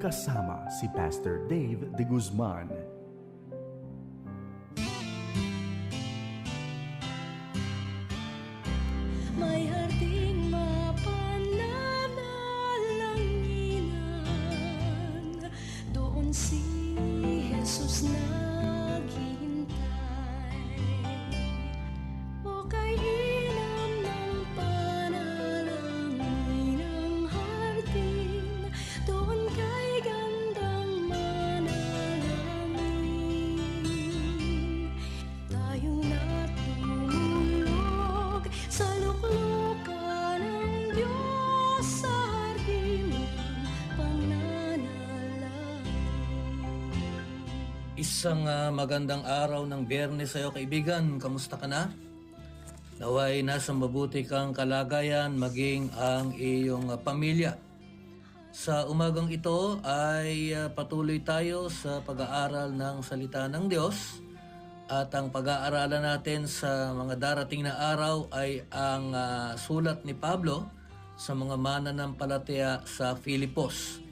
kasama si Pastor Dave de Guzman. Isang ah, magandang araw ng biyernes sa'yo kaibigan. Kamusta ka na? Naway nasa mabuti kang kalagayan maging ang iyong ah, pamilya. Sa umagang ito ay ah, patuloy tayo sa pag-aaral ng salita ng Diyos. At ang pag-aaralan natin sa mga darating na araw ay ang ah, sulat ni Pablo sa mga mananampalataya sa Filipos.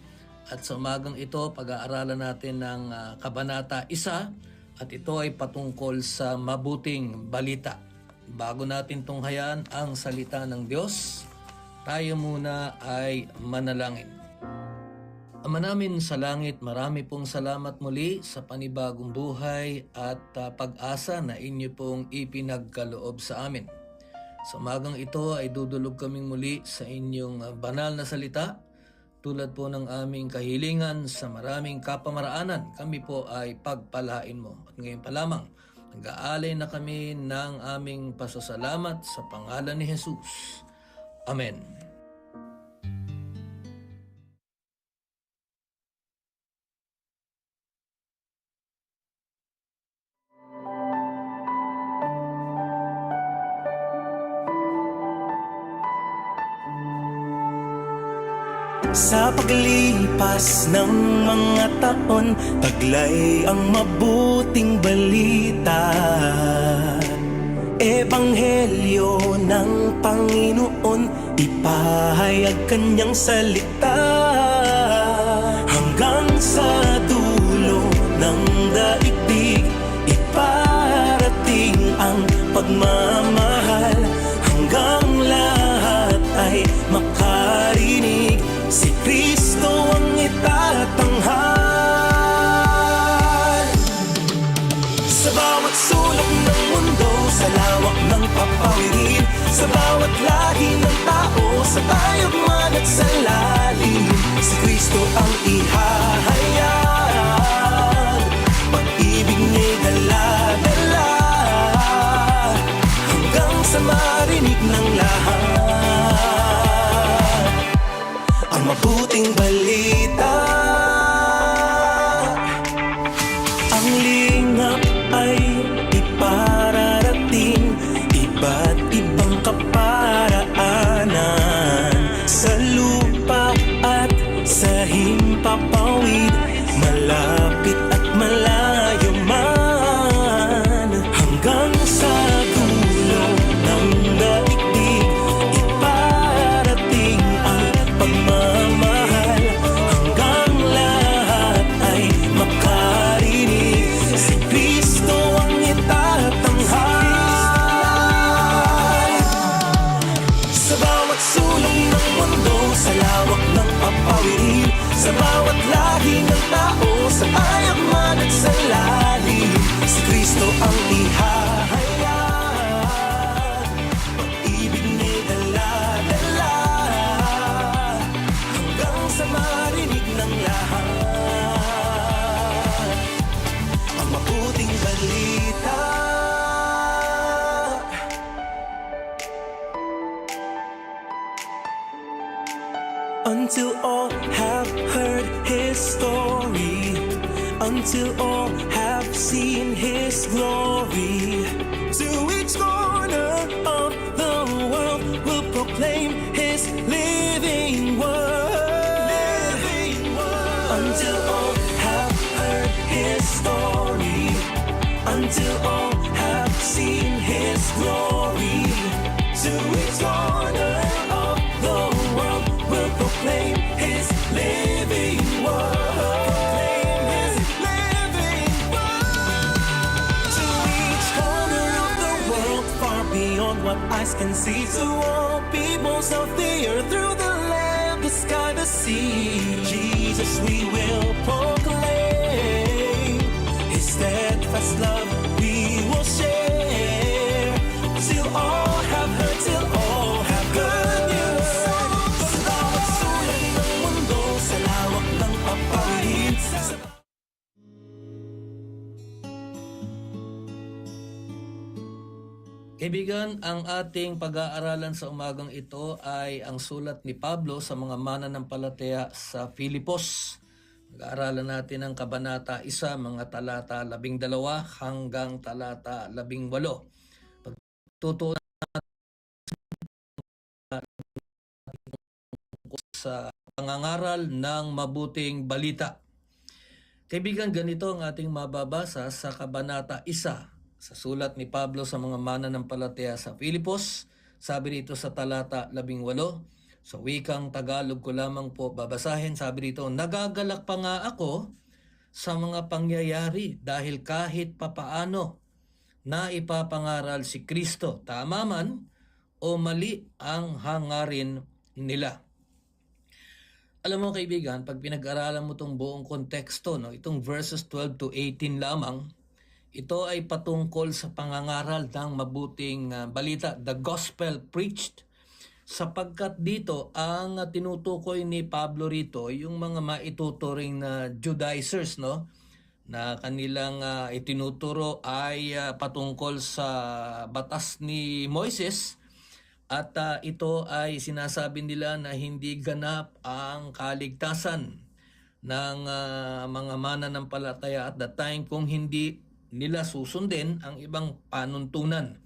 At sa umagang ito, pag-aaralan natin ng ah, Kabanata 1 at ito ay patungkol sa mabuting balita. Bago natin tunghayaan ang salita ng Diyos, tayo muna ay manalangin. Ama namin sa langit, marami pong salamat muli sa panibagong buhay at ah, pag-asa na inyo pong ipinagkaloob sa amin. Sa umagang ito ay dudulog kaming muli sa inyong ah, banal na salita. Tulad po ng aming kahilingan sa maraming kapamaraanan, kami po ay pagpalain mo. At ngayon pa lamang, nag-aalay na kami ng aming pasasalamat sa pangalan ni Jesus. Amen. Sa paglipas ng mga taon Taglay ang mabuting balita. Ebanghelyo ng Panginoon Ipahayag kanyang salita. Hanggang sa dulo ng daigdig Iparating ang pagmamahal Sa tayagman at sa lalim Si Kristo ang ihahayag. Pag-ibig niya'y dala-dala Hanggang sa marinig ng lahat. Ang mabuting balita until all have seen his glory. To each corner of the world will proclaim his living word. Until all have heard his story, until all can see. To all peoples of the earth, through the land, the sky, the sea, Jesus we will proclaim. His steadfast love Kaibigan, ang ating pag-aaralan sa umagang ito ay ang sulat ni Pablo sa mga mananampalataya sa Filipos. Pag-aaralan natin ang Kabanata 1, mga talata 12 hanggang talata 18. Pagtutunan sa pangangaral ng mabuting balita. Kaibigan, ganito ang ating mababasa sa Kabanata 1 sa sulat ni Pablo sa mga mananampalataya sa Filipos. Sabi dito sa talata 18, sa wikang Tagalog ko lamang po babasahin, sabi dito, Nagagalak pa nga ako sa mga pangyayari dahil kahit papaano na ipapangaral si Kristo, tama man o mali ang hangarin nila. Alam mo kaibigan, pag pinag-aralan mo itong buong konteksto, no, itong verses 12 to 18 lamang, ito ay patungkol sa pangangaral ng mabuting ah, balita, the gospel preached. Sapagkat dito, ang tinutukoy ni Pablo rito, yung mga maituturing na Judaizers, no? na kanilang ah, itinuturo ay ah, patungkol sa batas ni Moises at ah, ito ay sinasabi nila na hindi ganap ang kaligtasan ng ah, mga mananampalataya at that time kung hindi nila susundin ang ibang panuntunan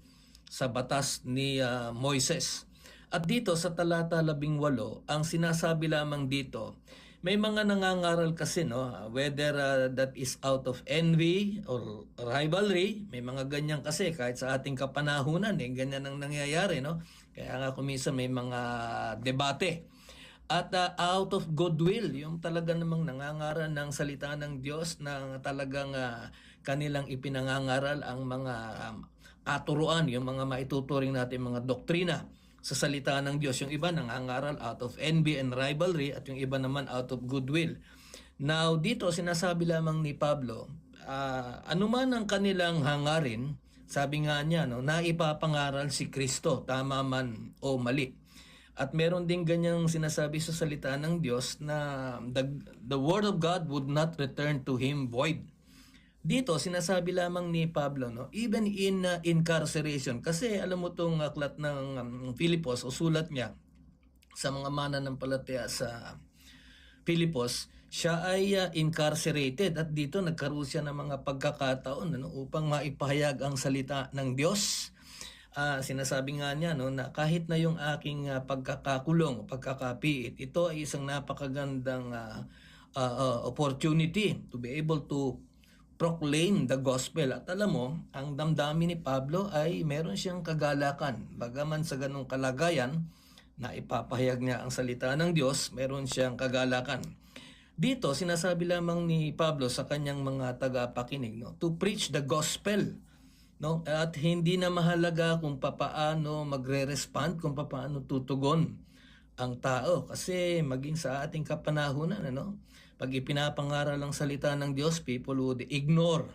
sa batas ni ah, Moises. At dito sa talata 18, ang sinasabi lamang dito, may mga nangangaral kasi no, whether ah, that is out of envy or rivalry, may mga ganyan kasi kahit sa ating kapanahunan eh ganyan ang nangyayari no. Kaya nga kuminsan may mga debate. At ah, out of goodwill, yung talaga namang nangangaral ng salita ng Diyos na talagang ah, kanilang ipinangangaral ang mga um, aturuan, yung mga maituturing natin mga doktrina sa salita ng Diyos. Yung iba nangangaral out of envy and rivalry at yung iba naman out of goodwill. Now, dito sinasabi lamang ni Pablo, ah, anuman ang kanilang hangarin, sabi nga niya, no, na ipapangaral si Kristo, tama man o mali. At meron din ganyang sinasabi sa salita ng Diyos na the, the word of God would not return to him void. Dito sinasabi lamang ni Pablo no even in uh, incarceration kasi alam mo tong aklat ng um, Filipos o sulat niya sa mga mananampalataya sa Filipos siya ay uh, incarcerated at dito nagkaroon siya ng mga pagkakataon ano, upang maipahayag ang salita ng Diyos. Ah, sinasabi nga niya no na kahit na yung aking ah, pagkakakulong, pagkakapiit, ito ay isang napakagandang ah, ah, ah, opportunity to be able to proclaim the gospel. At alam mo, ang damdamin ni Pablo ay meron siyang kagalakan. Bagaman sa ganong kalagayan na ipapahayag niya ang salita ng Diyos, meron siyang kagalakan. Dito, sinasabi lamang ni Pablo sa kanyang mga tagapakinig, no, to preach the gospel. No? At hindi na mahalaga kung papaano magre-respond, kung papaano tutugon ang tao. Kasi maging sa ating kapanahunan, ano, pag ipinapangaral ang salita ng Diyos, people would ignore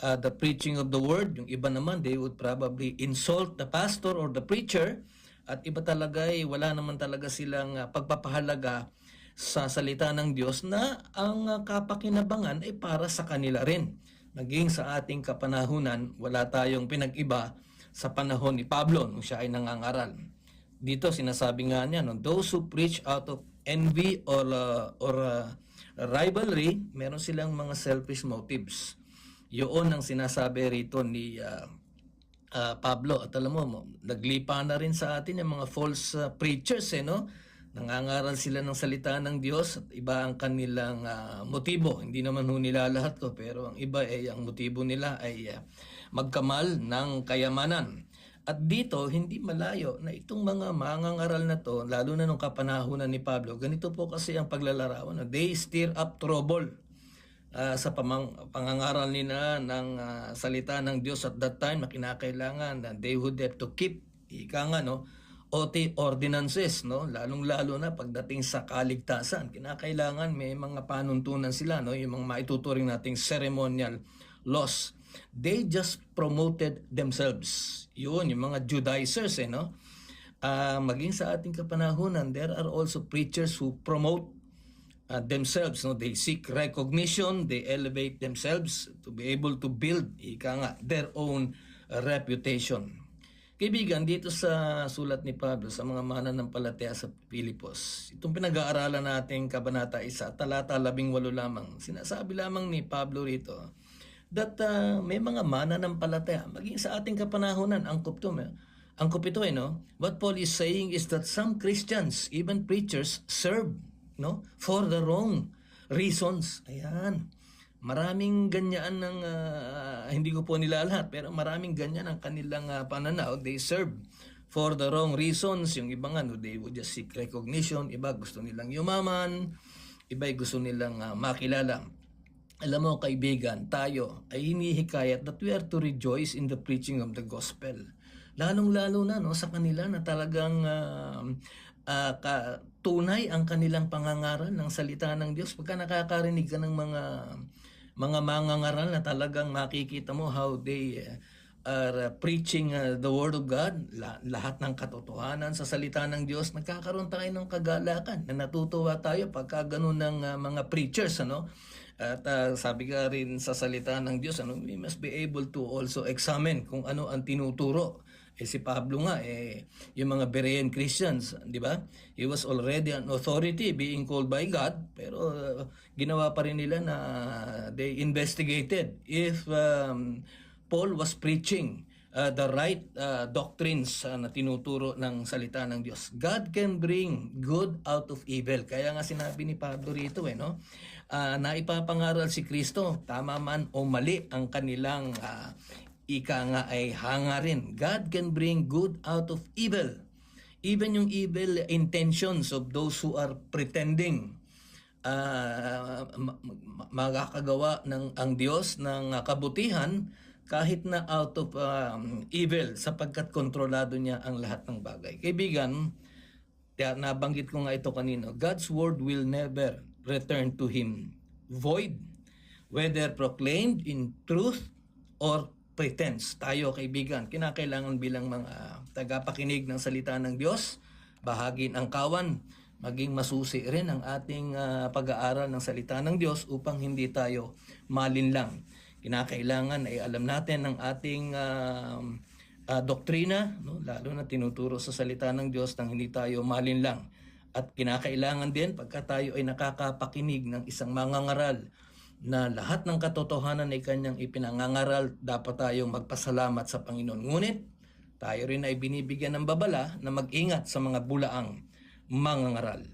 uh, the preaching of the word. Yung iba naman, they would probably insult the pastor or the preacher. At iba talaga ay wala naman talaga silang uh, pagpapahalaga sa salita ng Diyos na ang uh, kapakinabangan ay para sa kanila rin. Maging sa ating kapanahunan, wala tayong pinag-iba sa panahon ni Pablo nung siya ay nangangaral. Dito sinasabi nga niya, no, those who preach out of envy or uh, or uh, rivalry, meron silang mga selfish motives. Yun ang sinasabi rito ni uh, uh, Pablo. At alam mo, naglipa na rin sa atin yung mga false uh, preachers, eh, no? Nangangaral sila ng salita ng Diyos at iba ang kanilang ah, motibo. Hindi naman ho nila lahat ko, pero ang iba ay ang motibo nila ay ah, magkamal ng kayamanan. At dito, hindi malayo na itong mga mangangaral na to, lalo na nung kapanahunan ni Pablo, ganito po kasi ang paglalarawan. They stir up trouble ah, sa pamang, pangangaral nila ng ah, salita ng Diyos at that time na kinakailangan na they would have to keep ika nga no, ordinances, no? Lalong-lalo na pagdating sa kaligtasan. Kinakailangan may mga panuntunan sila, no? Yung mga maituturing nating ceremonial laws. They just promoted themselves. Yun, yung mga Judaizers, eh, no? Ah, maging sa ating kapanahunan, there are also preachers who promote uh, themselves no they seek recognition they elevate themselves to be able to build ika nga their own uh, reputation kaibigan dito sa sulat ni Pablo sa mga mananampalataya sa Pilipos itong pinag-aaralan nating kabanata isa talata 18 lamang sinasabi lamang ni Pablo rito that uh, may mga mananampalataya maging sa ating kapanahunan ang kupto ang kupito eh no? What Paul is saying is that some Christians even preachers serve no? For the wrong reasons. Ayan maraming ganyan ng ah, hindi ko po nila lahat pero maraming ganyan ang kanilang ah, pananaw. They serve for the wrong reasons. Yung iba nga no, they would just seek recognition. Iba gusto nilang yumaman. Iba gusto nilang ah, makilala. Alam mo kaibigan, tayo ay hinihikayat that we are to rejoice in the preaching of the gospel. Lalong-lalo na no, sa kanila na talagang ah, ah, ka- tunay ang kanilang pangangaral ng salita ng Diyos. Pagka nakakarinig ka ng mga mga mangangaral na talagang makikita mo how they ah, are preaching ah, the word of God, la- lahat ng katotohanan sa salita ng Diyos, nagkakaroon tayo ng kagalakan na natutuwa tayo pagka ganun ng ah, mga preachers ano. At ah, sabi ka rin sa salita ng Diyos, ano, we must be able to also examine kung ano ang tinuturo. Eh si Pablo nga eh yung mga Berean Christians, 'di ba? He was already an authority being called by God, pero uh, ginawa pa rin nila na they investigated if um, Paul was preaching uh, the right uh, doctrines uh, na tinuturo ng salita ng Diyos. God can bring good out of evil. Kaya nga sinabi ni Pablo rito eh, no? Ah, na ipapangaral si Kristo, tama man o mali ang kanilang ah, ika nga ay hangarin. God can bring good out of evil. Even yung evil intentions of those who are pretending ah, ma- ma- makakagawa ng ang Diyos ng ah, kabutihan kahit na out of um, evil sapagkat kontrolado niya ang lahat ng bagay. Kaibigan, kaya nabanggit ko nga ito kanino, God's word will never return to Him void, whether proclaimed in truth or pretense. Tayo kaibigan, kinakailangan bilang mga tagapakinig ng salita ng Diyos, bahagin ang kawan, maging masusi rin ang ating ah, pag-aaral ng salita ng Diyos upang hindi tayo malinlang. Kinakailangan ay alam natin ang ating ah, ah, doktrina, no? lalo na tinuturo sa salita ng Diyos nang hindi tayo malinlang. At kinakailangan din pagka tayo ay nakakapakinig ng isang mangangaral na lahat ng katotohanan ay kanyang ipinangangaral, dapat tayong magpasalamat sa Panginoon. Ngunit, tayo rin ay binibigyan ng babala na mag-ingat sa mga bulaang mangangaral.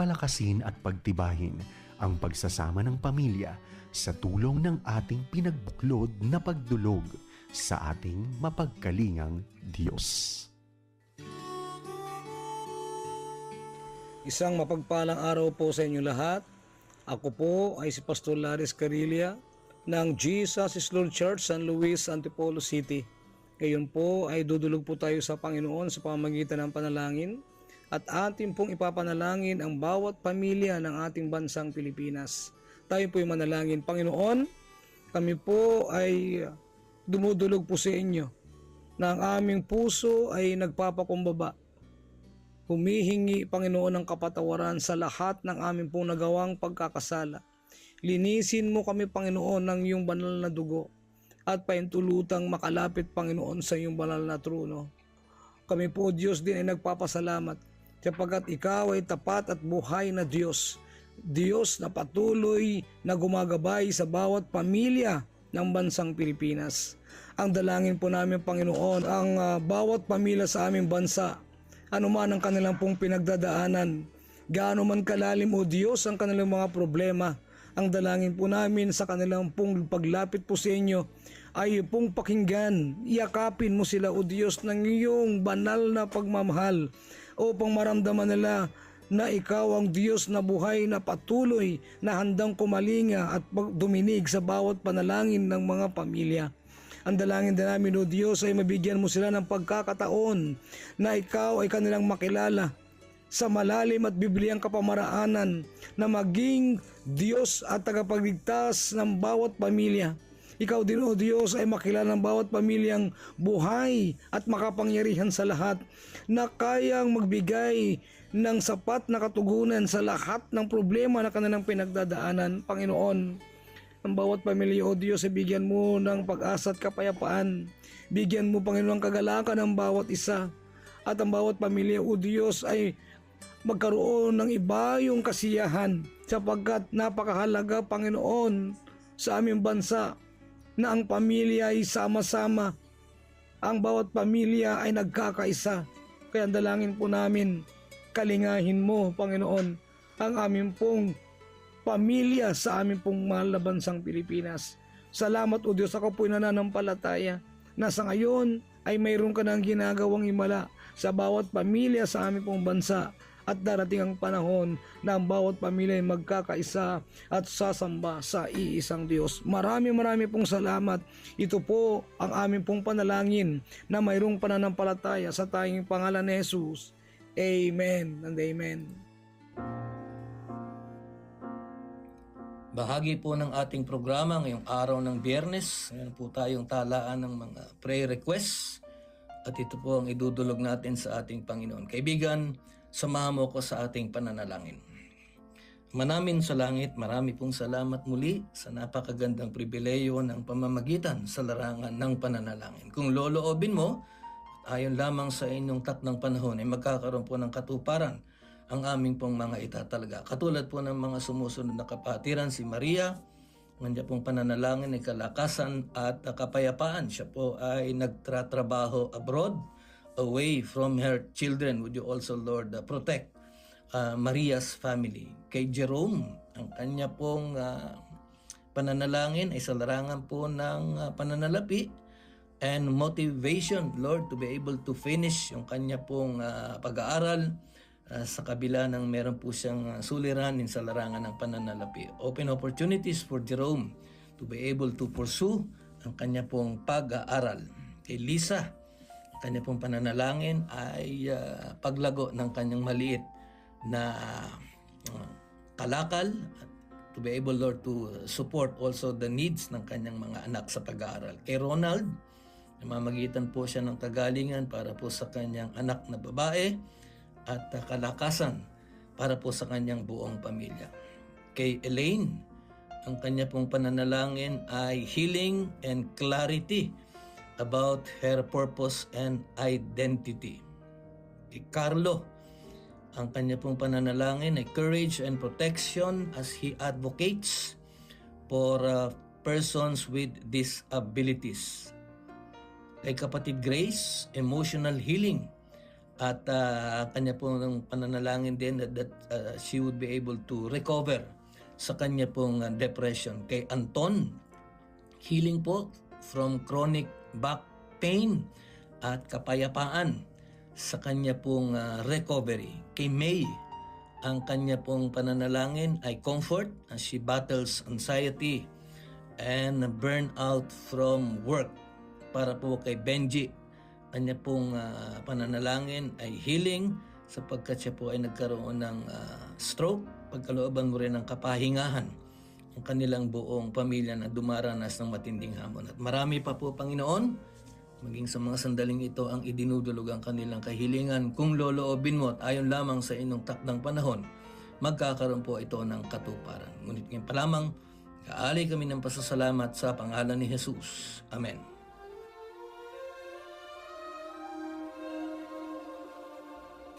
palakasin at pagtibayin ang pagsasama ng pamilya sa tulong ng ating pinagbuklod na pagdulog sa ating mapagkalingang Diyos. Isang mapagpalang araw po sa inyo lahat. Ako po ay si Pastor Laris Carilla ng Jesus is Lord Church San Luis, Antipolo City. Ngayon po ay dudulog po tayo sa Panginoon sa pamamagitan ng panalangin at atin pong ipapanalangin ang bawat pamilya ng ating bansang Pilipinas. Tayo po ay manalangin. Panginoon, kami po ay dumudulog po sa inyo na ang aming puso ay nagpapakumbaba Humihingi, Panginoon, ng kapatawaran sa lahat ng aming pong nagawang pagkakasala. Linisin mo kami, Panginoon, ng iyong banal na dugo at paintulutang makalapit, Panginoon, sa iyong banal na trono. Kami po, Diyos, din ay nagpapasalamat sapagkat ikaw ay tapat at buhay na Diyos. Diyos na patuloy na gumagabay sa bawat pamilya ng bansang Pilipinas. Ang dalangin po namin, Panginoon, ang ah, bawat pamilya sa aming bansa ano man ang kanilang pong pinagdadaanan, gaano man kalalim o Diyos ang kanilang mga problema, ang dalangin po namin sa kanilang pong paglapit po sa inyo ay pong pakinggan. Yakapin mo sila o Diyos ng iyong banal na pagmamahal upang maramdaman nila na ikaw ang Diyos na buhay na patuloy na handang kumalinga at duminig sa bawat panalangin ng mga pamilya. Ang dalangin din namin o Diyos ay mabigyan mo sila ng pagkakataon na ikaw ay kanilang makilala sa malalim at bibliyang kapamaraanan na maging Diyos at tagapagligtas ng bawat pamilya. Ikaw din o Diyos ay makilala ng bawat pamilyang buhay at makapangyarihan sa lahat na kayang magbigay ng sapat na katugunan sa lahat ng problema na kanilang pinagdadaanan. Panginoon, ang bawat pamilya o Diyos ay bigyan mo ng pag-asa at kapayapaan. Bigyan mo Panginoon ang kagalakan ng bawat isa. At ang bawat pamilya o Diyos ay magkaroon ng iba yung kasiyahan sapagkat napakahalaga Panginoon sa aming bansa na ang pamilya ay sama-sama. Ang bawat pamilya ay nagkakaisa. Kaya ang dalangin po namin, kalingahin mo Panginoon ang aming pong pamilya sa aming pong mahal na bansang Pilipinas. Salamat o Diyos, ako po'y nananampalataya na sa ngayon ay mayroon ka ng ginagawang himala sa bawat pamilya sa aming pong bansa at darating ang panahon na ang bawat pamilya ay magkakaisa at sasamba sa iisang Diyos. Marami marami pong salamat. Ito po ang aming pong panalangin na mayroong pananampalataya sa tayong pangalan ni Jesus. Amen and Amen. Bahagi po ng ating programa ngayong araw ng biyernes. Ngayon po tayong talaan ng mga prayer requests. At ito po ang idudulog natin sa ating Panginoon. Kaibigan, samahan mo ko sa ating pananalangin. Manamin sa langit, marami pong salamat muli sa napakagandang pribileyo ng pamamagitan sa larangan ng pananalangin. Kung loloobin mo, ayon lamang sa inyong takdang panahon ay magkakaroon po ng katuparan ang aming pong mga itatalaga. Katulad po ng mga sumusunod na kapatiran, si Maria, Nandiyan pong pananalangin ay kalakasan at kapayapaan. Siya po ay nagtratrabaho abroad, away from her children. Would you also, Lord, uh, protect uh, Maria's family? Kay Jerome, ang kanya pong uh, pananalangin ay sa larangan po ng uh, pananalapi and motivation, Lord, to be able to finish yung kanya pong uh, pag-aaral uh, sa kabila ng meron po siyang uh, suliranin sa larangan ng pananalapi. Open opportunities for Jerome to be able to pursue ang kanya pong pag-aaral. Kay Lisa, kanya pong pananalangin ay uh, paglago ng kanyang maliit na uh, kalakal to be able, Lord, to support also the needs ng kanyang mga anak sa pag-aaral. Kay Ronald, namamagitan po siya ng kagalingan para po sa kanyang anak na babae at uh, kalakasan para po sa kanyang buong pamilya. Kay Elaine, ang kanya pong pananalangin ay healing and clarity about her purpose and identity. Kay Carlo, ang kanya pong pananalangin ay courage and protection as he advocates for uh, persons with disabilities. Kay kapatid Grace, emotional healing at uh, kanya pong pananalangin din that, that uh, she would be able to recover sa kanya pong uh, depression. Kay Anton, healing po from chronic back pain at kapayapaan sa kanya pong uh, recovery. Kay May, ang kanya pong pananalangin ay comfort as she battles anxiety and burnout from work. Para po kay Benji, kanya pong ah, pananalangin ay healing sapagkat siya po ay nagkaroon ng ah, stroke. Pagkalooban mo rin ng kapahingahan ang kanilang buong pamilya na dumaranas ng matinding hamon. At marami pa po, Panginoon, maging sa mga sandaling ito ang idinudulog ang kanilang kahilingan. Kung loloobin mo at ayon lamang sa inyong takdang panahon, magkakaroon po ito ng katuparan. Ngunit ngayon pa lamang, kaali kami ng pasasalamat sa pangalan ni Jesus. Amen.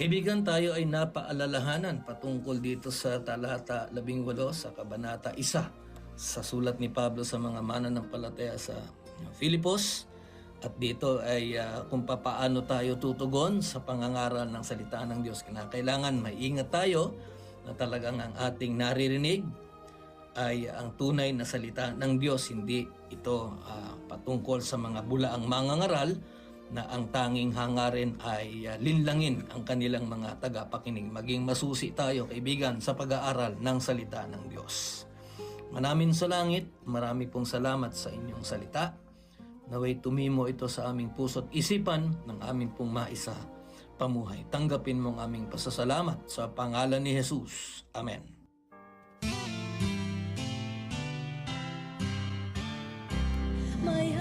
Kaibigan, tayo ay napaalalahanan patungkol dito sa talata 18 sa kabanata 1 sa sulat ni Pablo sa mga mananampalataya sa Filipos. At dito ay ah, kung papaano tayo tutugon sa pangangaral ng salita ng Diyos. Kinakailangan maingat tayo na talagang ang ating naririnig ay ang tunay na salita ng Diyos. Hindi ito ah, patungkol sa mga bulaang mangangaral na ang tanging hangarin ay ah, linlangin ang kanilang mga tagapakinig. Maging masusi tayo, kaibigan, sa pag-aaral ng salita ng Diyos. Manamin sa langit, marami pong salamat sa inyong salita. Naway tumimo ito sa aming puso't isipan ng aming pong maisa pamuhay. Tanggapin mo ang aming pasasalamat sa pangalan ni Jesus. Amen. May